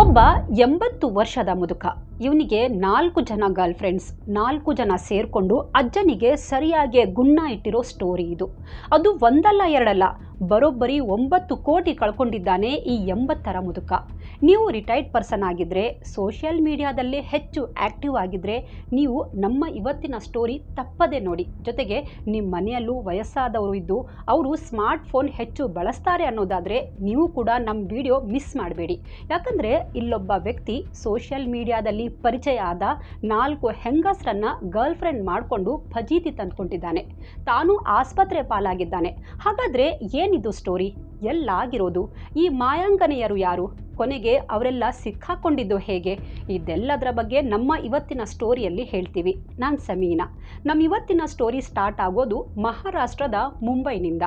ಒಬ್ಬ ಎಂಬತ್ತು ವರ್ಷದ ಮುದುಕ. ಇವನಿಗೆ ನಾಲ್ಕು ಜನ ಗರ್ಲ್ ಫ್ರೆಂಡ್ಸ್ ನಾಲ್ಕು ಜನ ಸೇರಿಕೊಂಡು ಅಜ್ಜನಿಗೆ ಸರಿಯಾಗಿ ಗುಣ್ಣ ಇಟ್ಟಿರೋ ಸ್ಟೋರಿ ಇದು. ಅದು ಒಂದಲ್ಲ ಎರಡಲ್ಲ ಬರೋಬ್ಬರಿ ಒಂಬತ್ತು ಕೋಟಿ ಕಳ್ಕೊಂಡಿದ್ದಾನೆ ಈ ಎಂಬತ್ತರ ಮುದುಕ. ನೀವು ರಿಟೈರ್ಡ್ ಪರ್ಸನ್ ಆಗಿದ್ದರೆ ಸೋಷಿಯಲ್ ಮೀಡಿಯಾದಲ್ಲಿ ಹೆಚ್ಚು ಆ್ಯಕ್ಟಿವ್ ಆಗಿದ್ದರೆ ನೀವು ನಮ್ಮ ಇವತ್ತಿನ ಸ್ಟೋರಿ ತಪ್ಪದೆ ನೋಡಿ. ಜೊತೆಗೆ ನಿಮ್ಮ ಮನೆಯಲ್ಲೂ ವಯಸ್ಸಾದವರು ಇದ್ದು, ಅವರು ಸ್ಮಾರ್ಟ್ ಫೋನ್ ಹೆಚ್ಚು ಬಳಸ್ತಾರೆ ಅನ್ನೋದಾದರೆ ನೀವು ಕೂಡ ನಮ್ಮ ವಿಡಿಯೋ ಮಿಸ್ ಮಾಡಬೇಡಿ. ಯಾಕಂದರೆ ಇಲ್ಲೊಬ್ಬ ವ್ಯಕ್ತಿ ಸೋಷಿಯಲ್ ಮೀಡಿಯಾದಲ್ಲಿ ಪರಿಚಯ ಆದ ನಾಲ್ಕು ಹೆಂಗಸರನ್ನು ಗರ್ಲ್ ಫ್ರೆಂಡ್ ಮಾಡಿಕೊಂಡು ಫಜೀತಿ ತಂದ್ಕೊಂಡಿದ್ದಾನೆ. ತಾನು ಆಸ್ಪತ್ರೆ ಪಾಲಾಗಿದ್ದಾನೆ. ಹಾಗಾದರೆ ಏನಿದು ಸ್ಟೋರಿ ಎಲ್ಲಾಗಿರೋದು? ಈ ಮಾಯಾಂಗನೆಯರು ಯಾರು? ಕೊನೆಗೆ ಅವರೆಲ್ಲ ಸಿಕ್ಕಾಕೊಂಡಿದ್ದು ಹೇಗೆ? ಇದೆಲ್ಲದರ ಬಗ್ಗೆ ನಮ್ಮ ಇವತ್ತಿನ ಸ್ಟೋರಿಯಲ್ಲಿ ಹೇಳ್ತೀವಿ. ನಾನು ಸಮೀನಾ. ನಮ್ಮ ಇವತ್ತಿನ ಸ್ಟೋರಿ ಸ್ಟಾರ್ಟ್ ಆಗೋದು ಮಹಾರಾಷ್ಟ್ರದ ಮುಂಬೈನಿಂದ.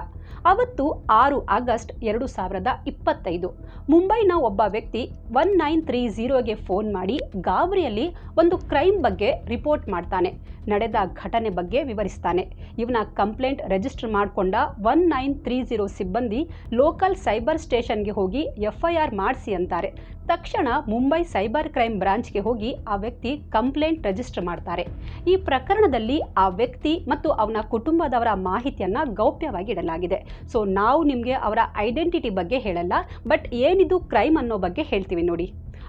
ಅವತ್ತು ಆರು ಆಗಸ್ಟ್ ಎರಡು ಸಾವಿರದ ಇಪ್ಪತ್ತೈದು. ಮುಂಬೈನ ಒಬ್ಬ ವ್ಯಕ್ತಿ ಒನ್ ನೈನ್ ತ್ರೀ ಝೀರೋಗೆ ಫೋನ್ ಮಾಡಿ ಗಾಬರಿಯಲ್ಲಿ ಒಂದು ಕ್ರೈಮ್ ಬಗ್ಗೆ ರಿಪೋರ್ಟ್ ಮಾಡ್ತಾನೆ. ನಡೆದ ಘಟನೆ ಬಗ್ಗೆ ವಿವರಿಸ್ತಾನೆ. ಇವನ ಕಂಪ್ಲೇಂಟ್ ರಿಜಿಸ್ಟರ್ ಮಾಡಿಕೊಂಡ ಒನ್ ನೈನ್ ತ್ರೀ ಝೀರೋ ಸಿಬ್ಬಂದಿ ಲೋಕಲ್ ಸೈಬರ್ ಸ್ಟೇಷನ್ಗೆ ಹೋಗಿ ಎಫ್ ಐ ಆರ್ ಮಾಡಿಸಿ ಅಂತಾರೆ. ತಕ್ಷಣ ಮುಂಬೈ ಸೈಬರ್ ಕ್ರೈಮ್ ಬ್ರಾಂಚ್ಗೆ ಹೋಗಿ ಆ ವ್ಯಕ್ತಿ ಕಂಪ್ಲೇಂಟ್ ರಿಜಿಸ್ಟರ್ ಮಾಡ್ತಾರೆ. ಈ ಪ್ರಕರಣದಲ್ಲಿ ಆ ವ್ಯಕ್ತಿ ಮತ್ತು ಅವನ ಕುಟುಂಬದವರ ಮಾಹಿತಿಯನ್ನು ಗೌಪ್ಯವಾಗಿ ಇಡಲಾಗಿದೆ. ಸೊ, ನಾವು ನಿಮಗೆ ಅವರ ಐಡೆಂಟಿಟಿ ಬಗ್ಗೆ ಹೇಳಲ್ಲ, ಬಟ್ ಏನಿದು ಕ್ರೈಮ್ ಅನ್ನೋ ಬಗ್ಗೆ ಹೇಳ್ತೀವಿ ನೋಡಿ.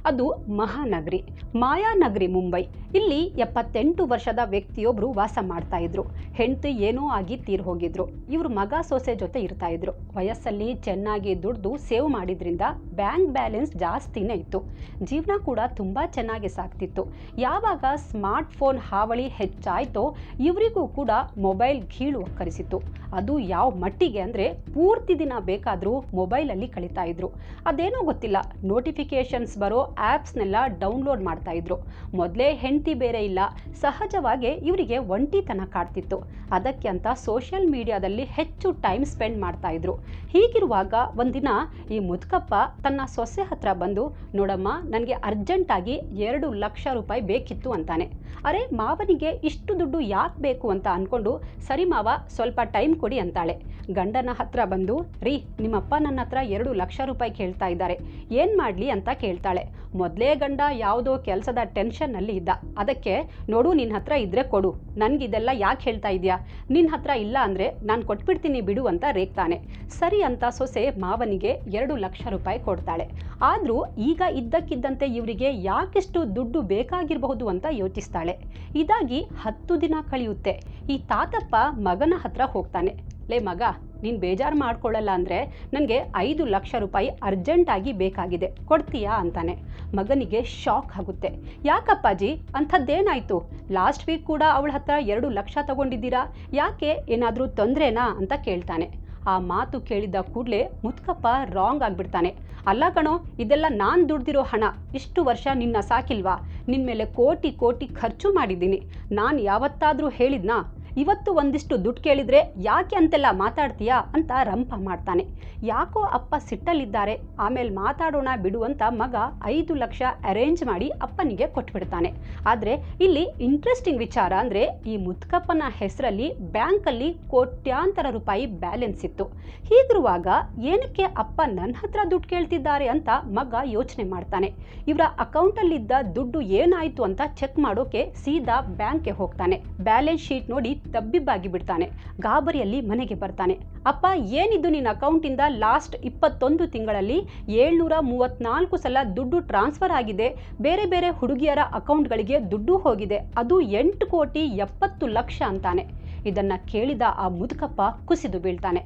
ಅದು ಮಹಾನಗರಿ, ಮಾಯಾನಗರಿ ಮುಂಬೈ. ಇಲ್ಲಿ ಎಪ್ಪತ್ತೆಂಟು ವರ್ಷದ ವ್ಯಕ್ತಿಯೊಬ್ಬರು ವಾಸ ಮಾಡ್ತಾ ಇದ್ರು. ಹೆಂಡತಿ ಏನೋ ಆಗಿ ತೀರ್ ಹೋಗಿದ್ರು. ಇವರು ಮಗ ಸೊಸೆ ಜೊತೆ ಇರ್ತಾ ಇದ್ರು. ವಯಸ್ಸಲ್ಲಿ ಚೆನ್ನಾಗಿ ದುಡ್ದು ಸೇವ್ ಮಾಡಿದ್ರಿಂದ ಬ್ಯಾಂಕ್ ಬ್ಯಾಲೆನ್ಸ್ ಜಾಸ್ತಿನೇ ಇತ್ತು. ಜೀವನ ಕೂಡ ತುಂಬ ಚೆನ್ನಾಗಿ ಸಾಕ್ತಿತ್ತು. ಯಾವಾಗ ಸ್ಮಾರ್ಟ್ ಫೋನ್ ಹಾವಳಿ ಹೆಚ್ಚಾಯ್ತೋ ಇವರಿಗೂ ಕೂಡ ಮೊಬೈಲ್ ಗೀಳು ಒಕ್ಕರಿಸಿತ್ತು. ಅದು ಯಾವ ಮಟ್ಟಿಗೆ ಅಂದರೆ ಪೂರ್ತಿ ದಿನ ಬೇಕಾದರೂ ಮೊಬೈಲಲ್ಲಿ ಕಳೀತಾ ಇದ್ರು. ಅದೇನೋ ಗೊತ್ತಿಲ್ಲ ನೋಟಿಫಿಕೇಶನ್ಸ್ ಬರೋ ಆ್ಯಪ್ಸ್ನೆಲ್ಲ ಡೌನ್ಲೋಡ್ ಮಾಡ್ತಾ ಇದ್ರು. ಮೊದಲೇ ಹೆಂಡತಿ ಬೇರೆ ಇಲ್ಲ, ಸಹಜವಾಗಿ ಇವರಿಗೆ ಒಂಟಿತನ ಕಾಡ್ತಿತ್ತು. ಅದಕ್ಕೆ ಅಂತ ಸೋಷಿಯಲ್ ಮೀಡಿಯಾದಲ್ಲಿ ಹೆಚ್ಚು ಟೈಮ್ ಸ್ಪೆಂಡ್ ಮಾಡ್ತಾ ಇದ್ರು. ಹೀಗಿರುವಾಗ ಒಂದಿನ ಈ ಮುದುಕಪ್ಪ ತನ್ನ ಸೊಸೆ ಹತ್ರ ಬಂದು, ನೋಡಮ್ಮ, ನನಗೆ ಅರ್ಜೆಂಟಾಗಿ ಎರಡು ಲಕ್ಷ ರೂಪಾಯಿ ಬೇಕಿತ್ತು ಅಂತಾನೆ. ಅರೆ, ಮಾವನಿಗೆ ಇಷ್ಟು ದುಡ್ಡು ಯಾಕೆ ಬೇಕು ಅಂತ ಅಂದ್ಕೊಂಡು ಸರಿ ಮಾವ, ಸ್ವಲ್ಪ ಟೈಮ್ ಕೊಡಿ ಅಂತಾಳೆ. ಗಂಡನ ಹತ್ರ ಬಂದು, ರೀ, ನಿಮ್ಮಪ್ಪ ನನ್ನ ಹತ್ರ ಎರಡು ಲಕ್ಷ ರೂಪಾಯಿ ಕೇಳ್ತಾ ಇದ್ದಾರೆ. ಏನು ಮಾಡಲಿ? ಅಂತ ಕೇಳ್ತಾಳೆ. ಮೊದಲೇ ಗಂಡ ಯಾವುದೋ ಕೆಲಸದ ಟೆನ್ಷನ್ನಲ್ಲಿ ಇದ್ದ. ಅದಕ್ಕೆ ನೋಡು ನಿನ್ನ ಹತ್ರ ಇದ್ರೆ ಕೊಡು. ನನಗಿದೆಲ್ಲ ಯಾಕೆ ಹೇಳ್ತಾ ಇದೆಯಾ? ನಿನ್ನ ಹತ್ರ ಇಲ್ಲ ಅಂದರೆ ನಾನು ಕೊಟ್ಬಿಡ್ತೀನಿ ಬಿಡು ಅಂತ ರೇಗ್ತಾನೆ. ಸರಿ ಅಂತ ಸೊಸೆ ಮಾವನಿಗೆ ಎರಡು ಲಕ್ಷ ರೂಪಾಯಿ ಕೊಡ್ತಾಳೆ. ಆದರೂ ಈಗ ಇದ್ದಕ್ಕಿದ್ದಂತೆ ಇವರಿಗೆ ಯಾಕೆಷ್ಟು ದುಡ್ಡು ಬೇಕಾಗಿರಬಹುದು ಅಂತ ಯೋಚಿಸ್ತಾಳೆ. ಇದಾಗಿ ಹತ್ತು ದಿನ ಕಳೆಯುತ್ತೆ. ಈ ತಾತಪ್ಪ ಮಗನ ಹತ್ರ ಹೋಗ್ತಾನೆ. ಲೇ ಮಗ ನೀನು ಬೇಜಾರು ಮಾಡ್ಕೊಳ್ಳಲ್ಲ ಅಂದರೆ ನನಗೆ ಐದು ಲಕ್ಷ ರೂಪಾಯಿ ಅರ್ಜೆಂಟಾಗಿ ಬೇಕಾಗಿದೆ. ಕೊಡ್ತೀಯಾ ಅಂತಾನೆ. ಮಗನಿಗೆ ಶಾಕ್ ಆಗುತ್ತೆ. ಯಾಕಪ್ಪಾಜಿ? ಅಂಥದ್ದೇನಾಯಿತು? ಲಾಸ್ಟ್ ವೀಕ್ ಕೂಡ ಅವಳ ಹತ್ರ ಎರಡು ಲಕ್ಷ ತಗೊಂಡಿದ್ದೀರಾ? ಯಾಕೆ ಏನಾದರೂ ತೊಂದರೆನಾ ಅಂತ ಕೇಳ್ತಾನೆ. ಆ ಮಾತು ಕೇಳಿದ ಕೂಡಲೇ ಮುತ್ಕಪ್ಪ ರಾಂಗ್ ಆಗಿಬಿಡ್ತಾನೆ. ಅಲ್ಲ ಕಣೋ, ಇದೆಲ್ಲ ನಾನು ದುಡ್ದಿರೋ ಹಣ. ಇಷ್ಟು ವರ್ಷ ನಿನ್ನ ಸಾಕಿಲ್ವಾ? ನಿನ್ನ ಮೇಲೆ ಕೋಟಿ ಕೋಟಿ ಖರ್ಚು ಮಾಡಿದ್ದೀನಿ. ನಾನು ಯಾವತ್ತಾದರೂ ಹೇಳಿದ್ನಾ? ಇವತ್ತು ಒಂದಿಷ್ಟು ದುಡ್ಡು ಕೇಳಿದರೆ ಯಾಕೆ ಅಂತೆಲ್ಲ ಮಾತಾಡ್ತೀಯಾ ಅಂತ ರಂಪ ಮಾಡ್ತಾನೆ. ಯಾಕೋ ಅಪ್ಪ ಸಿಟ್ಟಲ್ಲಿದ್ದಾರೆ, ಆಮೇಲೆ ಮಾತಾಡೋಣ ಬಿಡು ಅಂತ ಮಗ ಐದು ಲಕ್ಷ ಅರೇಂಜ್ ಮಾಡಿ ಅಪ್ಪನಿಗೆ ಕೊಟ್ಬಿಡ್ತಾನೆ. ಆದರೆ ಇಲ್ಲಿ ಇಂಟ್ರೆಸ್ಟಿಂಗ್ ವಿಚಾರ ಅಂದರೆ ಈ ಮುತ್ಕಪ್ಪನ ಹೆಸರಲ್ಲಿ ಬ್ಯಾಂಕಲ್ಲಿ ಕೋಟ್ಯಾಂತರ ರೂಪಾಯಿ ಬ್ಯಾಲೆನ್ಸ್ ಇತ್ತು. ಹೀಗಿರುವಾಗ ಏನಕ್ಕೆ ಅಪ್ಪ ನನ್ನ ಹತ್ರ ದುಡ್ಡು ಕೇಳ್ತಿದ್ದಾರೆ ಅಂತ ಮಗ ಯೋಚನೆ ಮಾಡ್ತಾನೆ. ಇವರ ಅಕೌಂಟಲ್ಲಿದ್ದ ದುಡ್ಡು ಏನಾಯಿತು ಅಂತ ಚೆಕ್ ಮಾಡೋಕೆ ಸೀದಾ ಬ್ಯಾಂಕ್ಗೆ ಹೋಗ್ತಾನೆ. ಬ್ಯಾಲೆನ್ಸ್ ಶೀಟ್ ನೋಡಿ ತಬ್ಬಿಬ್ಬಾಗಿ ಬಿಡ್ತಾನೆ ಗಾಬರಿಯಲ್ಲಿ ಮನೆಗೆ ಬರ್ತಾನೆ. ಅಪ್ಪ ಏನಿದ್ದು ನಿನ್ನ ಅಕೌಂಟಿಂದ ಲಾಸ್ಟ್ ಇಪ್ಪತ್ತೊಂದು ತಿಂಗಳಲ್ಲಿ ಏಳ್ನೂರ ಮೂವತ್ನಾಲ್ಕು ಸಲ ದುಡ್ಡು ಟ್ರಾನ್ಸ್ಫರ್ ಆಗಿದೆ. ಬೇರೆ ಬೇರೆ ಹುಡುಗಿಯರ ಅಕೌಂಟ್ಗಳಿಗೆ ದುಡ್ಡು ಹೋಗಿದೆ. ಅದು ಎಂಟು ಕೋಟಿ ಎಪ್ಪತ್ತು ಲಕ್ಷ ಅಂತಾನೆ. ಇದನ್ನು ಕೇಳಿದ ಆ ಮುದುಕಪ್ಪ ಕುಸಿದು ಬೀಳ್ತಾನೆ.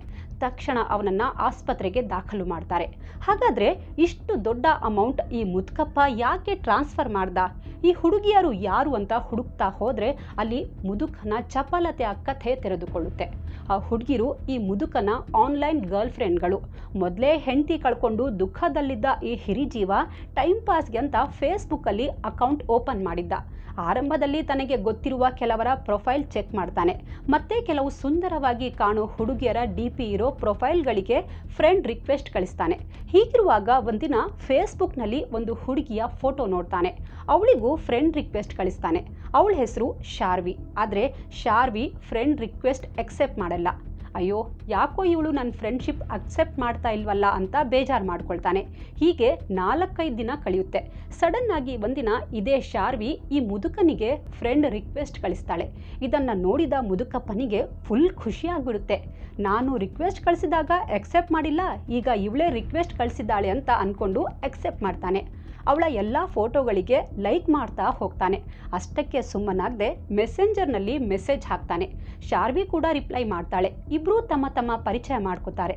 ತಕ್ಷಣ ಅವನನ್ನು ಆಸ್ಪತ್ರೆಗೆ ದಾಖಲು ಮಾಡ್ತಾರೆ. ಹಾಗಾದರೆ ಇಷ್ಟು ದೊಡ್ಡ ಅಮೌಂಟ್ ಈ ಮುದುಕಪ್ಪ ಯಾಕೆ ಟ್ರಾನ್ಸ್ಫರ್ ಮಾಡ್ದ? ಈ ಹುಡುಗಿಯರು ಯಾರು ಅಂತ ಹುಡುಕ್ತಾ ಹೋದರೆ ಅಲ್ಲಿ ಮುದುಕನ ಚಪಲತೆಯ ಕಥೆ ತೆರೆದುಕೊಳ್ಳುತ್ತೆ. ಆ ಹುಡುಗಿರು ಈ ಮುದುಕನ ಆನ್ಲೈನ್ ಗರ್ಲ್ ಫ್ರೆಂಡ್ಗಳು ಮೊದಲೇ ಹೆಂಡತಿ ಕಳ್ಕೊಂಡು ದುಃಖದಲ್ಲಿದ್ದ ಈ ಹಿರಿಜೀವ ಟೈಮ್ ಪಾಸ್ಗೆ ಅಂತ ಫೇಸ್ಬುಕ್ಕಲ್ಲಿ ಅಕೌಂಟ್ ಓಪನ್ ಮಾಡಿದ್ದ. ಆರಂಭದಲ್ಲಿ ತನಗೆ ಗೊತ್ತಿರುವ ಕೆಲವರ ಪ್ರೊಫೈಲ್ ಚೆಕ್ ಮಾಡ್ತಾನೆ. ಮತ್ತೆ ಕೆಲವು ಸುಂದರವಾಗಿ ಕಾಣೋ ಹುಡುಗಿಯರ ಡಿ ಪಿ ಇರೋ ಪ್ರೊಫೈಲ್ಗಳಿಗೆ ಫ್ರೆಂಡ್ ರಿಕ್ವೆಸ್ಟ್ ಕಳಿಸ್ತಾನೆ. ಹೀಗಿರುವಾಗ ಒಂದಿನ ಫೇಸ್ಬುಕ್ನಲ್ಲಿ ಒಂದು ಹುಡುಗಿಯ ಫೋಟೋ ನೋಡ್ತಾನೆ. ಅವಳಿಗೂ ಫ್ರೆಂಡ್ ರಿಕ್ವೆಸ್ಟ್ ಕಳಿಸ್ತಾನೆ. ಅವಳ ಹೆಸರು ಶಾರ್ವಿ. ಆದರೆ ಶಾರ್ವಿ ಫ್ರೆಂಡ್ ರಿಕ್ವೆಸ್ಟ್ ಎಕ್ಸೆಪ್ಟ್ ಮಾಡಲ್ಲ. ಅಯ್ಯೋ, ಯಾಕೋ ಇವಳು ನನ್ನ ಫ್ರೆಂಡ್ಶಿಪ್ ಅಕ್ಸೆಪ್ಟ್ ಮಾಡ್ತಾ ಇಲ್ವಲ್ಲ ಅಂತ ಬೇಜಾರು ಮಾಡ್ಕೊಳ್ತಾನೆ. ಹೀಗೆ ನಾಲ್ಕೈದು ದಿನ ಕಳೆಯುತ್ತೆ. ಸಡನ್ ಆಗಿ ಒಂದಿನ ಇದೇ ಶಾರ್ವಿ ಈ ಮುದುಕನಿಗೆ ಫ್ರೆಂಡ್ ರಿಕ್ವೆಸ್ಟ್ ಕಳಿಸ್ತಾಳೆ. ಇದನ್ನು ನೋಡಿದ ಮುದುಕಪ್ಪನಿಗೆ ಫುಲ್ ಖುಷಿ ಆಗ್ಬಿಡುತ್ತೆ ನಾನು ರಿಕ್ವೆಸ್ಟ್ ಕಳಿಸಿದಾಗ ಎಕ್ಸೆಪ್ಟ್ ಮಾಡಿಲ್ಲ, ಈಗ ಇವಳೇ ರಿಕ್ವೆಸ್ಟ್ ಕಳಿಸಿದ್ದಾಳೆ ಅಂತ ಅಂದ್ಕೊಂಡು ಎಕ್ಸೆಪ್ಟ್ ಮಾಡ್ತಾನೆ. ಅವಳ ಎಲ್ಲ ಫೋಟೋಗಳಿಗೆ ಲೈಕ್ ಮಾಡ್ತಾ ಹೋಗ್ತಾನೆ. ಅಷ್ಟಕ್ಕೆ ಸುಮ್ಮನಾಗದೆ ಮೆಸೆಂಜರ್ನಲ್ಲಿ ಮೆಸೇಜ್ ಹಾಕ್ತಾನೆ. ಶಾರ್ವಿ ಕೂಡ ರಿಪ್ಲೈ ಮಾಡ್ತಾಳೆ. ಇಬ್ಬರೂ ತಮ್ಮ ತಮ್ಮ ಪರಿಚಯ ಮಾಡ್ಕೋತಾರೆ.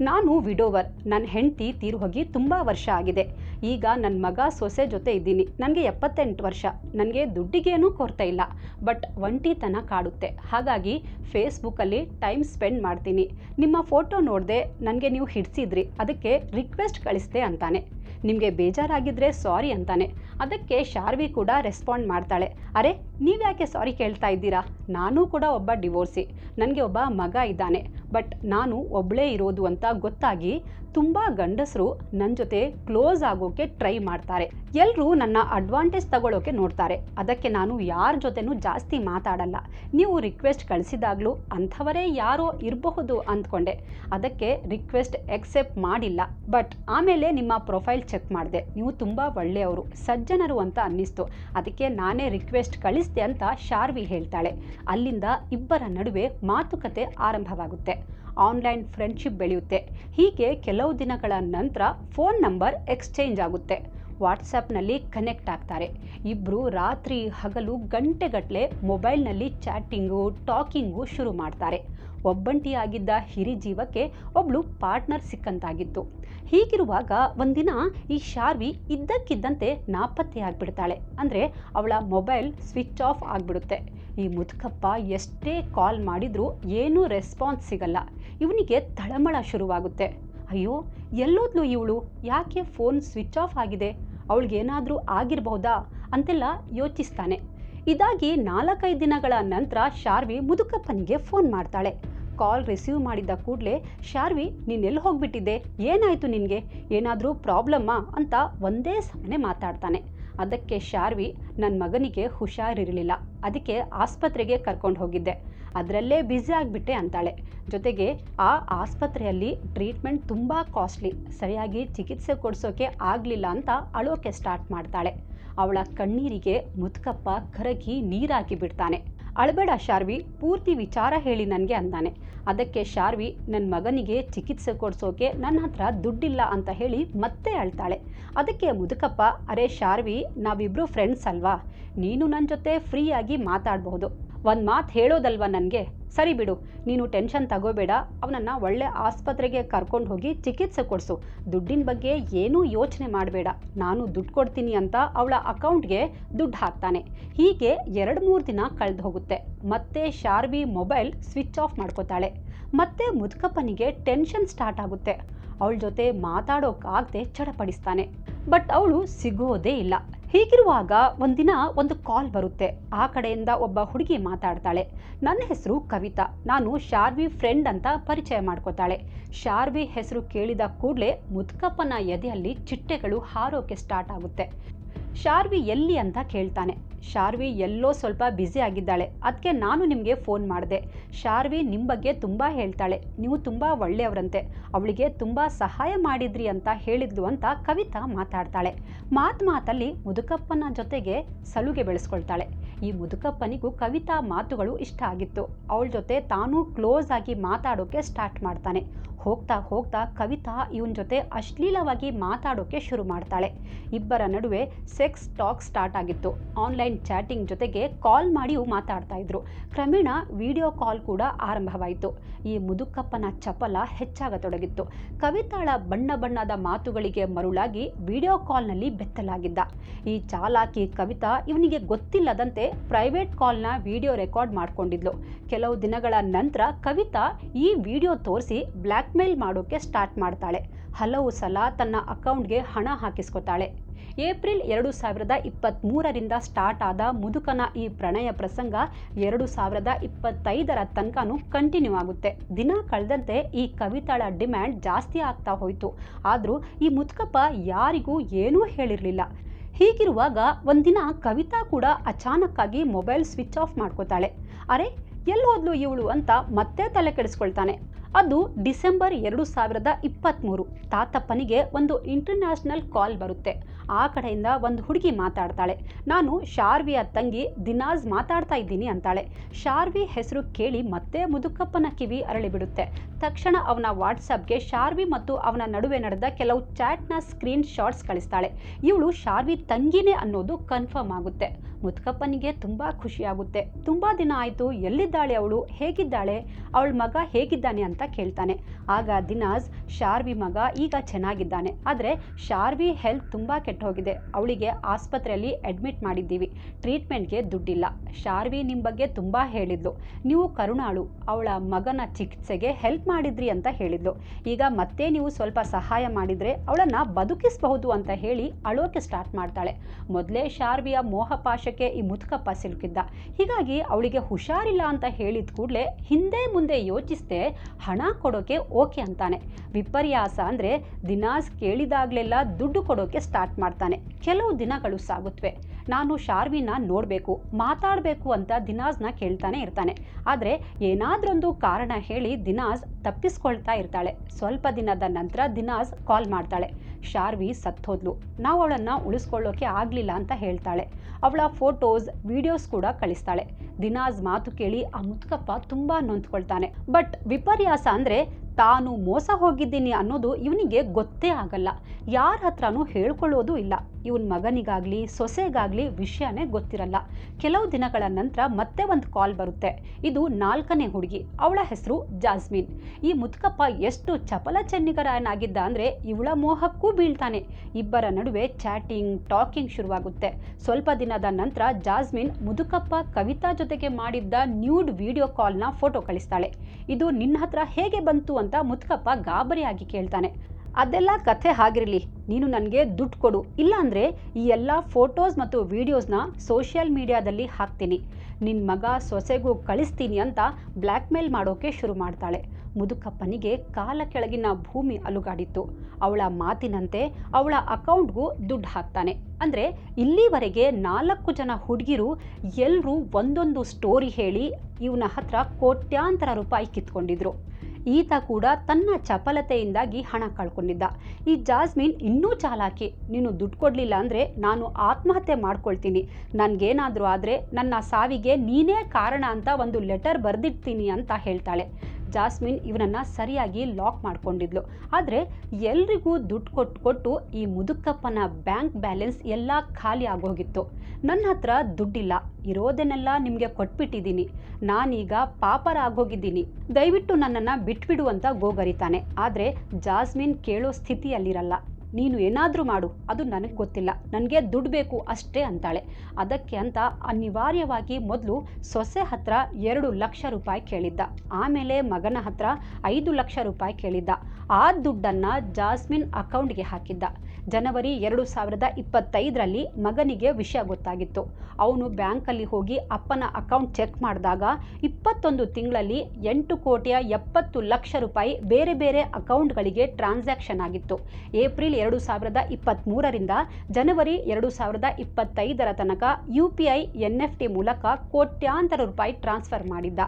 ನಾನು ವಿಡೋವರ್. ನನ್ನ ಹೆಂಡತಿ ತೀರು ಹೋಗಿ ತುಂಬ ವರ್ಷ ಆಗಿದೆ. ಈಗ ನನ್ನ ಮಗ ಸೊಸೆ ಜೊತೆ ಇದ್ದೀನಿ. ನನಗೆ ಎಪ್ಪತ್ತೆಂಟು ವರ್ಷ. ನನಗೆ ದುಡ್ಡಿಗೇನೂ ಕೊರತೆ ಇಲ್ಲ. ಬಟ್ ಒಂಟಿತನ ಕಾಡುತ್ತೆ. ಹಾಗಾಗಿ ಫೇಸ್ಬುಕ್ಕಲ್ಲಿ ಟೈಮ್ ಸ್ಪೆಂಡ್ ಮಾಡ್ತೀನಿ. ನಿಮ್ಮ ಫೋಟೋ ನೋಡಿದೆ ನನಗೆ ನೀವು ಹಿಡಿಸಿದ್ರಿ. ಅದಕ್ಕೆ ರಿಕ್ವೆಸ್ಟ್ ಕಳಿಸ್ದೆ ಅಂತಾನೆ. ನಿಮಗೆ ಬೇಜಾರಾಗಿದ್ದರೆ ಸಾರಿ ಅಂತಾನೆ. ಅದಕ್ಕೆ ಶಾರ್ವಿ ಕೂಡ ರೆಸ್ಪಾಂಡ್ ಮಾಡ್ತಾಳೆ. ಅರೆ, ನೀವ್ಯಾಕೆ ಸಾರಿ ಕೇಳ್ತಾ ಇದ್ದೀರಾ? ನಾನೂ ಕೂಡ ಒಬ್ಬ ಡಿವೋರ್ಸಿ. ನನಗೆ ಒಬ್ಬ ಮಗ ಇದ್ದಾನೆ. ಬಟ್ ನಾನು ಒಬ್ಬಳೇ ಇರೋದು ಅಂತ ಗೊತ್ತಾಗಿ ತುಂಬ ಗಂಡಸರು ನನ್ನ ಜೊತೆ ಕ್ಲೋಸ್ ಆಗೋಕೆ ಟ್ರೈ ಮಾಡ್ತಾರೆ. ಎಲ್ಲರೂ ನನ್ನ ಅಡ್ವಾಂಟೇಜ್ ತಗೊಳ್ಳೋಕೆ ನೋಡ್ತಾರೆ. ಅದಕ್ಕೆ ನಾನು ಯಾರ ಜೊತೆನೂ ಜಾಸ್ತಿ ಮಾತಾಡಲ್ಲ. ನೀವು ರಿಕ್ವೆಸ್ಟ್ ಕಳಿಸಿದಾಗಲೂ ಅಂಥವರೇ ಯಾರೋ ಇರಬಹುದು ಅಂದ್ಕೊಂಡೆ. ಅದಕ್ಕೆ ರಿಕ್ವೆಸ್ಟ್ ಎಕ್ಸೆಪ್ಟ್ ಮಾಡಿಲ್ಲ. ಬಟ್ ಆಮೇಲೆ ನಿಮ್ಮ ಪ್ರೊಫೈಲ್ ಚೆಕ್ ಮಾಡಿದೆ. ನೀವು ತುಂಬ ಒಳ್ಳೆಯವರು, ಸಜ್ಜನರು ಅಂತ ಅನ್ನಿಸ್ತು. ಅದಕ್ಕೆ ನಾನೇ ರಿಕ್ವೆಸ್ಟ್ ಕಳಿಸ್ದೆ ಅಂತ ಶಾರ್ವಿ ಹೇಳ್ತಾಳೆ. ಅಲ್ಲಿಂದ ಇಬ್ಬರ ನಡುವೆ ಮಾತುಕತೆ ಆರಂಭವಾಗುತ್ತೆ. ಆನ್ಲೈನ್ ಫ್ರೆಂಡ್ಶಿಪ್ ಬೆಳೆಯುತ್ತೆ. ಹೀಗೆ ಕೆಲವು ದಿನಗಳ ನಂತರ ಫೋನ್ ನಂಬರ್ ಎಕ್ಸ್ಚೇಂಜ್ ಆಗುತ್ತೆ. ವಾಟ್ಸಪ್ನಲ್ಲಿ ಕನೆಕ್ಟ್ ಆಗ್ತಾರೆ. ಇಬ್ಬರು ರಾತ್ರಿ ಹಗಲು ಗಂಟೆಗಟ್ಟಲೆ ಮೊಬೈಲ್ನಲ್ಲಿ ಚಾಟಿಂಗು, ಟಾಕಿಂಗು ಶುರು ಮಾಡ್ತಾರೆ. ಒಬ್ಬಂಟಿಯಾಗಿದ್ದ ಹಿರಿ ಜೀವಕ್ಕೆ ಒಬ್ಳು ಪಾರ್ಟ್ನರ್ ಸಿಕ್ಕಂತಾಗಿತ್ತು. ಹೀಗಿರುವಾಗ ಒಂದಿನ ಈ ಶಾರ್ವಿ ಇದ್ದಕ್ಕಿದ್ದಂತೆ ನಾಪತ್ತೆಯಾಗ್ಬಿಡ್ತಾಳೆ ಅಂದರೆ ಅವಳ ಮೊಬೈಲ್ ಸ್ವಿಚ್ ಆಫ್ ಆಗಿಬಿಡುತ್ತೆ. ಈ ಮುದುಕಪ್ಪ ಎಷ್ಟೇ ಕಾಲ್ ಮಾಡಿದರೂ ಏನೂ ರೆಸ್ಪಾನ್ಸ್ ಸಿಗಲ್ಲ. ಇವನಿಗೆ ತಳಮಳ ಶುರುವಾಗುತ್ತೆ. ಅಯ್ಯೋ, ಎಲ್ಲೋದ್ಲು ಇವಳು? ಯಾಕೆ ಫೋನ್ ಸ್ವಿಚ್ ಆಫ್ ಆಗಿದೆ? ಅವಳಿಗೇನಾದರೂ ಆಗಿರಬಹುದಾ? ಅಂತೆಲ್ಲ ಯೋಚಿಸ್ತಾನೆ. ಇದಾಗಿ ನಾಲ್ಕೈದು ದಿನಗಳ ನಂತರ ಶಾರ್ವಿ ಮುದುಕಪ್ಪನಿಗೆ ಫೋನ್ ಮಾಡ್ತಾಳೆ. ಕಾಲ್ ರಿಸೀವ್ ಮಾಡಿದ್ದ ಕೂಡಲೇ, ಶಾರ್ವಿ, ನೀನೆಲ್ಲಿ ಹೋಗ್ಬಿಟ್ಟಿದ್ದೆ? ಏನಾಯಿತು ನಿನಗೆ? ಏನಾದರೂ ಪ್ರಾಬ್ಲಮ್ಮಾ? ಅಂತ ಒಂದೇ ಸಮನೆ ಮಾತಾಡ್ತಾನೆ. ಅದಕ್ಕೆ ಶಾರ್ವಿ ನನ್ನ ಮಗನಿಗೆ ಹುಷಾರಿರಲಿಲ್ಲ. ಅದಕ್ಕೆ ಆಸ್ಪತ್ರೆಗೆ ಕರ್ಕೊಂಡು ಹೋಗಿದ್ದೆ. ಅದರಲ್ಲೇ ಬ್ಯುಸಿ ಆಗಿಬಿಟ್ಟೆ ಅಂತಾಳೆ. ಜೊತೆಗೆ ಆ ಆಸ್ಪತ್ರೆಯಲ್ಲಿ ಟ್ರೀಟ್ಮೆಂಟ್ ತುಂಬ ಕಾಸ್ಟ್ಲಿ ಸರಿಯಾಗಿ ಚಿಕಿತ್ಸೆ ಕೊಡಿಸೋಕೆ ಆಗಲಿಲ್ಲ ಅಂತ ಅಳೋಕೆ ಸ್ಟಾರ್ಟ್ ಮಾಡ್ತಾಳೆ. ಅವಳ ಕಣ್ಣೀರಿಗೆ ಮುತ್ಕಪ್ಪ ಕರಗಿ ನೀರಾಕಿ ಬಿಡ್ತಾನೆ. ಅಳಬೇಡ ಶಾರ್ವಿ, ಪೂರ್ತಿ ವಿಚಾರ ಹೇಳಿ ನನಗೆ ಅಂದಾನೆ. ಅದಕ್ಕೆ ಶಾರ್ವಿ ನನ್ನ ಮಗನಿಗೆ ಚಿಕಿತ್ಸೆ ಕೊಡಿಸೋಕೆ ನನ್ನ ಹತ್ರ ದುಡ್ಡಿಲ್ಲ ಅಂತ ಹೇಳಿ ಮತ್ತೆ ಅಳ್ತಾಳೆ. ಅದಕ್ಕೆ ಮುದುಕಪ್ಪ, ಅರೆ ಶಾರ್ವಿ ನಾವಿಬ್ಬರು ಫ್ರೆಂಡ್ಸ್ ಅಲ್ವಾ? ನೀನು ನನ್ನ ಜೊತೆ ಫ್ರೀಯಾಗಿ ಮಾತಾಡಬಹುದು ಒಂದು ಮಾತು ಹೇಳೋದಲ್ವ ನನಗೆ? ಸರಿ ಬಿಡು, ನೀನು ಟೆನ್ಷನ್ ತಗೋಬೇಡ. ಅವನನ್ನು ಒಳ್ಳೆ ಆಸ್ಪತ್ರೆಗೆ ಕರ್ಕೊಂಡು ಹೋಗಿ ಚಿಕಿತ್ಸೆ ಕೊಡಿಸು. ದುಡ್ಡಿನ ಬಗ್ಗೆ ಏನೂ ಯೋಚನೆ ಮಾಡಬೇಡ. ನಾನು ದುಡ್ಡು ಕೊಡ್ತೀನಿ ಅಂತ ಅವಳ ಅಕೌಂಟ್ಗೆ ದುಡ್ಡು ಹಾಕ್ತಾನೆ. ಹೀಗೆ ಎರಡು ಮೂರು ದಿನ ಕಳೆದು ಹೋಗುತ್ತೆ. ಮತ್ತೆ ಶಾರ್ವಿ ಮೊಬೈಲ್ ಸ್ವಿಚ್ ಆಫ್ ಮಾಡ್ಕೋತಾಳೆ. ಮತ್ತೆ ಮುದುಕಪ್ಪನಿಗೆ ಟೆನ್ಷನ್ ಸ್ಟಾರ್ಟ್ ಆಗುತ್ತೆ. ಅವಳ ಜೊತೆ ಮಾತಾಡೋಕ್ಕಾಗದೆ ಚಡಪಡಿಸ್ತಾನೆ. ಬಟ್ ಅವಳು ಸಿಗೋದೇ ಇಲ್ಲ. ಹೀಗಿರುವಾಗ ಒಂದಿನ ಒಂದು ಕಾಲ್ ಬರುತ್ತೆ. ಆ ಕಡೆಯಿಂದ ಒಬ್ಬ ಹುಡುಗಿ ಮಾತಾಡ್ತಾಳೆ. ನನ್ನ ಹೆಸರು ಕವಿತಾ. ನಾನು ಶಾರ್ವಿ ಫ್ರೆಂಡ್ ಅಂತ ಪರಿಚಯ ಮಾಡ್ಕೋತಾಳೆ. ಶಾರ್ವಿ ಹೆಸರು ಕೇಳಿದ ಕೂಡಲೇ ಮುದ್ಕಪ್ಪನ ಎದೆಯಲ್ಲಿ ಚಿಟ್ಟೆಗಳು ಹಾರೋಕೆ ಸ್ಟಾರ್ಟ್ ಆಗುತ್ತೆ. ಶಾರ್ವಿ ಎಲ್ಲಿ ಅಂತ ಕೇಳ್ತಾನೆ. ಶಾರ್ವಿ ಎಲ್ಲೋ ಸ್ವಲ್ಪ ಬ್ಯುಸಿ ಆಗಿದ್ದಾಳೆ. ಅದಕ್ಕೆ ನಾನು ನಿಮಗೆ ಫೋನ್ ಮಾಡಿದೆ. ಶಾರ್ವಿ ನಿಮ್ಮ ಬಗ್ಗೆ ತುಂಬ ಹೇಳ್ತಾಳೆ. ನೀವು ತುಂಬ ಒಳ್ಳೆಯವರಂತೆ. ಅವಳಿಗೆ ತುಂಬ ಸಹಾಯ ಮಾಡಿದ್ರಿ ಅಂತ ಹೇಳಿದ್ಲು ಅಂತ ಕವಿತಾ ಮಾತಾಡ್ತಾಳೆ. ಮಾತು ಮಾತಲ್ಲಿ ಮುದುಕಪ್ಪನ ಜೊತೆಗೆ ಸಲುಗೆ ಬೆಳೆಸ್ಕೊಳ್ತಾಳೆ. ಈ ಮುದುಕಪ್ಪನಿಗೂ ಕವಿತಾ ಮಾತುಗಳು ಇಷ್ಟ ಆಗಿತ್ತು. ಅವಳ ಜೊತೆ ತಾನೂ ಕ್ಲೋಸ್ ಆಗಿ ಮಾತಾಡೋಕೆ ಸ್ಟಾರ್ಟ್ ಮಾಡ್ತಾನೆ. ಹೋಗ್ತಾ ಹೋಗ್ತಾ ಕವಿತಾ ಇವನ ಜೊತೆ ಅಶ್ಲೀಲವಾಗಿ ಮಾತಾಡೋಕ್ಕೆ ಶುರು ಮಾಡ್ತಾಳೆ. ಇಬ್ಬರ ನಡುವೆ ಸೆಕ್ಸ್ ಟಾಕ್ ಸ್ಟಾರ್ಟ್ ಆಗಿತ್ತು. ಆನ್ಲೈನ್ ಚಾಟಿಂಗ್ ಜೊತೆಗೆ ಕಾಲ್ ಮಾಡಿಯೂ ಮಾತಾಡ್ತಾ ಇದ್ರು. ಕ್ರಮೇಣ ವಿಡಿಯೋ ಕಾಲ್ ಕೂಡ ಆರಂಭವಾಯಿತು. ಈ ಮುದುಕಪ್ಪನ ಚಪಲ ಹೆಚ್ಚಾಗತೊಡಗಿತ್ತು. ಕವಿತಾಳ ಬಣ್ಣ ಬಣ್ಣದ ಮಾತುಗಳಿಗೆ ಮರುಳಾಗಿ ವಿಡಿಯೋ ಕಾಲ್ನಲ್ಲಿ ಬೆತ್ತಲಾಗಿದ್ದ. ಈ ಚಾಲಾಕಿ ಕವಿತಾ ಇವನಿಗೆ ಗೊತ್ತಿಲ್ಲದಂತೆ ಪ್ರೈವೇಟ್ ಕಾಲ್ನ ವಿಡಿಯೋ ರೆಕಾರ್ಡ್ ಮಾಡಿಕೊಂಡಿದ್ಲು. ಕೆಲವು ದಿನಗಳ ನಂತರ ಕವಿತಾ ಈ ವಿಡಿಯೋ ತೋರಿಸಿ ಬ್ಲ್ಯಾಕ್ ಮೇಲ್ ಮಾಡೋಕ್ಕೆ ಸ್ಟಾರ್ಟ್ ಮಾಡ್ತಾಳೆ. ಹಲವು ಸಲ ತನ್ನ ಅಕೌಂಟ್ಗೆ ಹಣ ಹಾಕಿಸ್ಕೊತಾಳೆ. ಏಪ್ರಿಲ್ ಎರಡು ಸಾವಿರದ ಇಪ್ಪತ್ತ್ಮೂರರಿಂದ ಸ್ಟಾರ್ಟ್ ಆದ ಮುದುಕನ ಈ ಪ್ರಣಯ ಪ್ರಸಂಗ ಎರಡು ಸಾವಿರದ ಇಪ್ಪತ್ತೈದರ ತನಕನೂ ಕಂಟಿನ್ಯೂ ಆಗುತ್ತೆ. ದಿನ ಕಳೆದಂತೆ ಈ ಕವಿತಾಳ ಡಿಮ್ಯಾಂಡ್ ಜಾಸ್ತಿ ಆಗ್ತಾ ಹೋಯಿತು. ಆದರೂ ಈ ಮುದುಕಪ್ಪ ಯಾರಿಗೂ ಏನೂ ಹೇಳಿರಲಿಲ್ಲ. ಹೀಗಿರುವಾಗ ಒಂದಿನ ಕವಿತಾ ಕೂಡ ಅಚಾನಕ್ಕಾಗಿ ಮೊಬೈಲ್ ಸ್ವಿಚ್ ಆಫ್ ಮಾಡ್ಕೋತಾಳೆ. ಅರೆ ಎಲ್ಲಿ ಹೋದ್ಲು ಇವಳು? ಅಂತ ಮತ್ತೆ ತಲೆ ಕೆಡಿಸ್ಕೊಳ್ತಾನೆ. ಅದು ಡಿಸೆಂಬರ್ ಎರಡು ಸಾವಿರದ ಇಪ್ಪತ್ತ್ಮೂರು ತಾತಪ್ಪನಿಗೆ ಒಂದು ಇಂಟರ್ನ್ಯಾಷನಲ್ ಕಾಲ್ ಬರುತ್ತೆ. ಆ ಕಡೆಯಿಂದ ಒಂದು ಹುಡುಗಿ ಮಾತಾಡ್ತಾಳೆ. ನಾನು ಶಾರ್ವಿಯ ತಂಗಿ ದಿನಾಜ್ ಮಾತಾಡ್ತಾ ಇದ್ದೀನಿ, ಅಂತಾಳೆ. ಶಾರ್ವಿ ಹೆಸರು ಕೇಳಿ ಮತ್ತೆ ಮುದುಕಪ್ಪನ ಕಿವಿ ಅರಳಿಬಿಡುತ್ತೆ. ತಕ್ಷಣ ಅವನ ವಾಟ್ಸಪ್ಗೆ ಶಾರ್ವಿ ಮತ್ತು ಅವನ ನಡುವೆ ನಡೆದ ಕೆಲವು ಚಾಟ್ನ ಸ್ಕ್ರೀನ್ ಶಾಟ್ಸ್ ಕಳಿಸ್ತಾಳೆ. ಇವಳು ಶಾರ್ವಿ ತಂಗಿನೇ ಅನ್ನೋದು ಕನ್ಫರ್ಮ್ ಆಗುತ್ತೆ. ಮುದುಕಪ್ಪನಿಗೆ ತುಂಬ ಖುಷಿಯಾಗುತ್ತೆ. ತುಂಬ ದಿನ ಆಯಿತು, ಎಲ್ಲಿದ್ದಾಳೆ ಅವಳು? ಹೇಗಿದ್ದಾಳೆ? ಅವಳ ಮಗ ಹೇಗಿದ್ದಾನೆ ಅಂತ ಕೇಳ್ತಾನೆ. ಆಗ ದಿನಾಜ್, ಶಾರ್ವಿ ಮಗ ಈಗ ಚೆನ್ನಾಗಿದ್ದಾನೆ. ಆದರೆ ಶಾರ್ವಿ ಹೆಲ್ತ್ ತುಂಬ ಕೆಟ್ಟೋಗಿದೆ ಅವಳಿಗೆ ಆಸ್ಪತ್ರೆಯಲ್ಲಿ ಅಡ್ಮಿಟ್ ಮಾಡಿದ್ದೀವಿ. ಟ್ರೀಟ್ಮೆಂಟ್ಗೆ ದುಡ್ಡಿಲ್ಲ. ಶಾರ್ವಿ ನಿಮ್ಮ ಬಗ್ಗೆ ತುಂಬ ಹೇಳಿದ್ಲು. ನೀವು ಕರುಣಾಳು. ಅವಳ ಮಗನ ಚಿಕಿತ್ಸೆಗೆ ಹೆಲ್ಪ್ ಮಾಡಿದ್ರಿ ಅಂತ ಹೇಳಿದ್ಲು. ಈಗ ಮತ್ತೆ ನೀವು ಸ್ವಲ್ಪ ಸಹಾಯ ಮಾಡಿದರೆ ಅವಳನ್ನು ಬದುಕಿಸಬಹುದು ಅಂತ ಹೇಳಿ ಅಳೋಕೆ ಸ್ಟಾರ್ಟ್ ಮಾಡ್ತಾಳೆ. ಮೊದಲೇ ಶಾರ್ವಿಯ ಮೋಹಪಾಶಕ್ಕೆ ಈ ಮುದುಕಪ್ಪ ಸಿಲುಕಿದ್ದ ಹೀಗಾಗಿ ಅವಳಿಗೆ ಹುಷಾರಿಲ್ಲ ಅಂತ ಹೇಳಿದ ಕೂಡಲೇ ಹಿಂದೆ ಮುಂದೆ ಯೋಚಿಸದೆ ಹಣ ಕೊಡೋಕೆ ಓಕೆ ಅಂತಾನೆ. ವಿಪರ್ಯಾಸ ಅಂದರೆ ದಿನಾಸ್ ಕೇಳಿದಾಗಲೆಲ್ಲ ದುಡ್ಡು ಕೊಡೋಕೆ ಸ್ಟಾರ್ಟ್ ಮಾಡ್ತಾನೆ. ಕೆಲವು ದಿನಗಳು ಸಾಗುತ್ತವೆ ನಾನು ಶಾರ್ವಿನ ನೋಡಬೇಕು, ಮಾತಾಡಬೇಕು ಅಂತ ದಿನಾಜ್ನ ಕೇಳ್ತಾನೆ ಇರ್ತಾನೆ. ಆದರೆ ಏನಾದ್ರೊಂದು ಕಾರಣ ಹೇಳಿ ದಿನಾಜ್ ತಪ್ಪಿಸ್ಕೊಳ್ತಾ ಇರ್ತಾಳೆ. ಸ್ವಲ್ಪ ದಿನದ ನಂತರ ದಿನಾಜ್ ಕಾಲ್ ಮಾಡ್ತಾಳೆ. ಶಾರ್ವಿ ಸತ್ತೋದ್ಲು. ನಾವು ಅವಳನ್ನು ಉಳಿಸ್ಕೊಳ್ಳೋಕೆ ಆಗಲಿಲ್ಲ ಅಂತ ಹೇಳ್ತಾಳೆ. ಅವಳ ಫೋಟೋಸ್, ವಿಡಿಯೋಸ್ ಕೂಡ ಕಳಿಸ್ತಾಳೆ. ದಿನಾಜ್ ಮಾತು ಕೇಳಿ ಆ ಮುತ್ಕಪ್ಪ ತುಂಬಾ ನೊಂದ್ಕೊಳ್ತಾನೆ. ಬಟ್ ವಿಪರ್ಯಾಸ ಅಂದ್ರೆ ತಾನು ಮೋಸ ಹೋಗಿದ್ದೀನಿ ಅನ್ನೋದು ಇವನಿಗೆ ಗೊತ್ತೇ ಆಗಲ್ಲ. ಯಾರ ಹತ್ರನೂ ಹೇಳ್ಕೊಳ್ಳೋದು ಇಲ್ಲ. ಇವನ್ ಮಗನಿಗಾಗ್ಲಿ, ಸೊಸೆಗಾಗ್ಲಿ ವಿಷಯನೇ ಗೊತ್ತಿರಲ್ಲ. ಕೆಲವು ದಿನಗಳ ನಂತರ ಮತ್ತೆ ಒಂದು ಕಾಲ್ ಬರುತ್ತೆ. ಇದು ನಾಲ್ಕನೇ ಹುಡುಗಿ. ಅವಳ ಹೆಸರು ಜಾಸ್ಮಿನ್. ಈ ಮುತ್ಕಪ್ಪ ಎಷ್ಟು ಚಪಲ ಚೆನ್ನಿಗರನಾಗಿದ್ದ ಅಂದರೆ ಇವಳ ಮೋಹಕ್ಕೂ ಬೀಳ್ತಾನೆ. ಇಬ್ಬರ ನಡುವೆ ಚಾಟಿಂಗ್, ಟಾಕಿಂಗ್ ಶುರುವಾಗುತ್ತೆ. ಸ್ವಲ್ಪ ದಿನದ ನಂತರ ಜಾಸ್ಮಿನ್ ಮುದುಕಪ್ಪ ಕವಿತಾ ಜೊತೆಗೆ ಮಾಡಿದ್ದ ನ್ಯೂಡ್ ವಿಡಿಯೋ ಕಾಲ್ನ ಫೋಟೋ ಕಳಿಸ್ತಾಳೆ. ಇದು ನಿನ್ನ ಹತ್ರ ಹೇಗೆ ಬಂತು ಅಂತ ಮುದುಕಪ್ಪ ಗಾಬರಿಯಾಗಿ ಕೇಳ್ತಾನೆ. ಅದೆಲ್ಲ ಕಥೆ ಆಗಿರಲಿ ನೀನು ನನಗೆ ದುಡ್ಡು ಕೊಡು. ಇಲ್ಲಾಂದರೆ ಈ ಎಲ್ಲ ಫೋಟೋಸ್ ಮತ್ತು ವೀಡಿಯೋಸ್ನ ಸೋಷಿಯಲ್ ಮೀಡಿಯಾದಲ್ಲಿ ಹಾಕ್ತೀನಿ. ನಿನ್ನ ಮಗ ಸೊಸೆಗೂ ಕಳಿಸ್ತೀನಿ ಅಂತ ಬ್ಲ್ಯಾಕ್ಮೇಲ್ ಮಾಡೋಕ್ಕೆ ಮಾಡೋಕೆ ಶುರು ಮಾಡ್ತಾಳೆ. ಮುದುಕಪ್ಪನಿಗೆ ಕಾಲ ಕೆಳಗಿನ ಭೂಮಿ ಅಲುಗಾಡಿತ್ತು. ಅವಳ ಮಾತಿನಂತೆ ಅವಳ ಅಕೌಂಟ್ಗೂ ದುಡ್ಡು ಹಾಕ್ತಾನೆ. ಅಂದರೆ ಇಲ್ಲಿವರೆಗೆ ನಾಲ್ಕು ಜನ ಹುಡುಗಿರು ಎಲ್ಲರೂ ಒಂದೊಂದು ಸ್ಟೋರಿ ಹೇಳಿ ಇವನ ಹತ್ರ ಕೋಟ್ಯಾಂತರ ರೂಪಾಯಿ ಕಿತ್ಕೊಂಡಿದ್ರು. ಈತ ಕೂಡ ತನ್ನ ಚಪಲತೆಯಿಂದಾಗಿ ಹಣ ಕಳ್ಕೊಂಡಿದ್ದ. ಈ ಜಾಸ್ಮಿನ್ ಇನ್ನೂ ಚಾಲಾಕಿ, ನೀನು ದುಡ್ಡು ಕೊಡಲಿಲ್ಲ ಅಂದರೆ ನಾನು ಆತ್ಮಹತ್ಯೆ ಮಾಡ್ಕೊಳ್ತೀನಿ. ನನಗೇನಾದರೂ ಆದರೆ ನನ್ನ ಸಾವಿಗೆ ನೀನೇ ಕಾರಣ ಅಂತ ಒಂದು ಲೆಟರ್ ಬರೆದಿಡ್ತೀನಿ ಅಂತ ಹೇಳ್ತಾಳೆ. ಜಾಸ್ಮಿನ್ ಇವನನ್ನು ಸರಿಯಾಗಿ ಲಾಕ್ ಮಾಡ್ಕೊಂಡಿದ್ಲು. ಆದರೆ ಎಲ್ರಿಗೂ ದುಡ್ಡು ಕೊಟ್ಟು ಕೊಟ್ಟು ಈ ಮುದುಕಪ್ಪನ ಬ್ಯಾಂಕ್ ಬ್ಯಾಲೆನ್ಸ್ ಎಲ್ಲ ಖಾಲಿ ಆಗೋಗಿತ್ತು. ನನ್ನ ಹತ್ರ ದುಡ್ಡಿಲ್ಲ, ಇರೋದನ್ನೆಲ್ಲ ನಿಮಗೆ ಕೊಟ್ಬಿಟ್ಟಿದ್ದೀನಿ ನಾನೀಗ ಪಾಪರ ಆಗೋಗಿದ್ದೀನಿ ದಯವಿಟ್ಟು ನನ್ನನ್ನು ಬಿಟ್ಬಿಡು ಅಂತ ಗೋಗರಿತಾನೆ. ಆದರೆ ಜಾಸ್ಮಿನ್ ಕೇಳೋ ಸ್ಥಿತಿಯಲ್ಲಿರಲ್ಲ. ನೀನು ಏನಾದರೂ ಮಾಡು, ಅದು ನನಗೆ ಗೊತ್ತಿಲ್ಲ. ನನಗೆ ದುಡ್ಡು ಬೇಕು ಅಷ್ಟೇ ಅಂತಾಳೆ. ಅದಕ್ಕೆ ಅಂತ ಅನಿವಾರ್ಯವಾಗಿ ಮೊದಲು ಸೊಸೆ ಹತ್ರ ಎರಡು ಲಕ್ಷ ರೂಪಾಯಿ ಕೇಳಿದ್ದ. ಆಮೇಲೆ ಮಗನ ಹತ್ರ ಐದು ಲಕ್ಷ ರೂಪಾಯಿ ಕೇಳಿದ್ದ. ಆ ದುಡ್ಡನ್ನು ಜಾಸ್ಮಿನ್ ಅಕೌಂಟ್ಗೆ ಹಾಕಿದ್ದ. ಜನವರಿ ಎರಡು ಸಾವಿರದ ಇಪ್ಪತ್ತೈದರಲ್ಲಿ ಮಗನಿಗೆ ವಿಷಯ ಗೊತ್ತಾಗಿತ್ತು. ಅವನು ಬ್ಯಾಂಕಲ್ಲಿ ಹೋಗಿ ಅಪ್ಪನ ಅಕೌಂಟ್ ಚೆಕ್ ಮಾಡಿದಾಗ ಇಪ್ಪತ್ತೊಂದು ತಿಂಗಳಲ್ಲಿ ಎಂಟು ಕೋಟಿಯ ಎಪ್ಪತ್ತು ಲಕ್ಷ ರೂಪಾಯಿ ಬೇರೆ ಬೇರೆ ಅಕೌಂಟ್ಗಳಿಗೆ ಟ್ರಾನ್ಸಾಕ್ಷನ್ ಆಗಿತ್ತು. ಏಪ್ರಿಲ್ ಎರಡು ಸಾವಿರದ ಇಪ್ಪತ್ತ್ಮೂರರಿಂದ ಜನವರಿ ಎರಡು ಸಾವಿರದ ಇಪ್ಪತ್ತೈದರ ತನಕ U P I N F T ಮೂಲಕ ಕೋಟ್ಯಾಂತರ ರೂಪಾಯಿ ಟ್ರಾನ್ಸ್ಫರ್ ಮಾಡಿದ್ದ.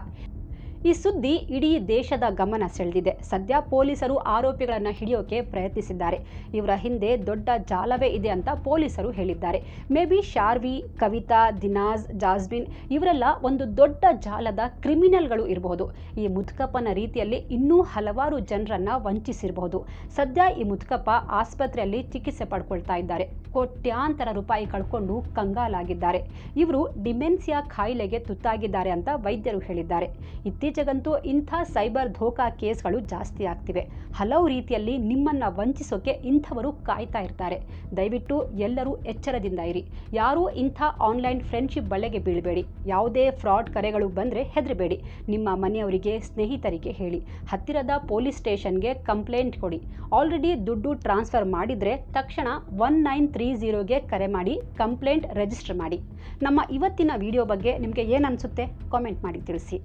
ಈ ಸುದ್ದಿ ಇಡೀ ದೇಶದ ಗಮನ ಸೆಳೆದಿದೆ. ಸದ್ಯ ಪೊಲೀಸರು ಆರೋಪಿಗಳನ್ನು ಹಿಡಿಯೋಕೆ ಪ್ರಯತ್ನಿಸಿದ್ದಾರೆ. ಇವರ ಹಿಂದೆ ದೊಡ್ಡ ಜಾಲವೇ ಇದೆ ಅಂತ ಪೊಲೀಸರು ಹೇಳಿದ್ದಾರೆ. ಮೇ ಬಿ ಶಾರ್ವಿ, ಕವಿತಾ, ದಿನಾಜ್, ಜಾಸ್ಮಿನ್ ಇವರೆಲ್ಲ ಒಂದು ದೊಡ್ಡ ಜಾಲದ ಕ್ರಿಮಿನಲ್ಗಳು ಇರಬಹುದು. ಈ ಮುದುಕಪ್ಪನ ರೀತಿಯಲ್ಲಿ ಇನ್ನೂ ಹಲವಾರು ಜನರನ್ನು ವಂಚಿಸಿರಬಹುದು. ಸದ್ಯ ಈ ಮುದುಕಪ್ಪ ಆಸ್ಪತ್ರೆಯಲ್ಲಿ ಚಿಕಿತ್ಸೆ ಪಡ್ಕೊಳ್ತಾ ಇದ್ದಾರೆ. ಕೋಟ್ಯಾಂತರ ರೂಪಾಯಿ ಕಳ್ಕೊಂಡು ಕಂಗಾಲಾಗಿದ್ದಾರೆ. ಇವರು ಡಿಮೆನ್ಸಿಯಾ ಕಾಯಿಲೆಗೆ ತುತ್ತಾಗಿದ್ದಾರೆ ಅಂತ ವೈದ್ಯರು ಹೇಳಿದ್ದಾರೆ. ಇತ್ತೀಚೆಗಂತೂ ಇಂಥ ಸೈಬರ್ ಧೋಕಾ ಕೇಸ್ಗಳು ಜಾಸ್ತಿ ಆಗ್ತಿವೆ. ಹಲವು ರೀತಿಯಲ್ಲಿ ನಿಮ್ಮನ್ನು ವಂಚಿಸೋಕೆ ಇಂಥವರು ಕಾಯ್ತಾ ಇರ್ತಾರೆ. ದಯವಿಟ್ಟು ಎಲ್ಲರೂ ಎಚ್ಚರದಿಂದ ಇರಿ. ಯಾರೂ ಇಂಥ ಆನ್ಲೈನ್ ಫ್ರೆಂಡ್ಶಿಪ್ ಬಳ್ಳೆಗೆ ಬೀಳಬೇಡಿ. ಯಾವುದೇ ಫ್ರಾಡ್ ಕರೆಗಳು ಬಂದರೆ ಹೆದರಬೇಡಿ. ನಿಮ್ಮ ಮನೆಯವರಿಗೆ, ಸ್ನೇಹಿತರಿಗೆ ಹೇಳಿ. ಹತ್ತಿರದ ಪೊಲೀಸ್ ಸ್ಟೇಷನ್ಗೆ ಕಂಪ್ಲೇಂಟ್ ಕೊಡಿ. ಆಲ್ರೆಡಿ ದುಡ್ಡು ಟ್ರಾನ್ಸ್ಫರ್ ಮಾಡಿದರೆ ತಕ್ಷಣ ಒನ್ ನೈನ್ ತ್ರೀ ಝೀರೋಗೆ ಕರೆ ಮಾಡಿ, ಕಂಪ್ಲೇಂಟ್ ರಿಜಿಸ್ಟರ್ ಮಾಡಿ. ನಮ್ಮ ಇವತ್ತಿನ ವಿಡಿಯೋ ಬಗ್ಗೆ ನಿಮಗೆ ಏನು ಅನಿಸುತ್ತೆ? ಕಾಮೆಂಟ್ ಮಾಡಿ ತಿಳಿಸಿ.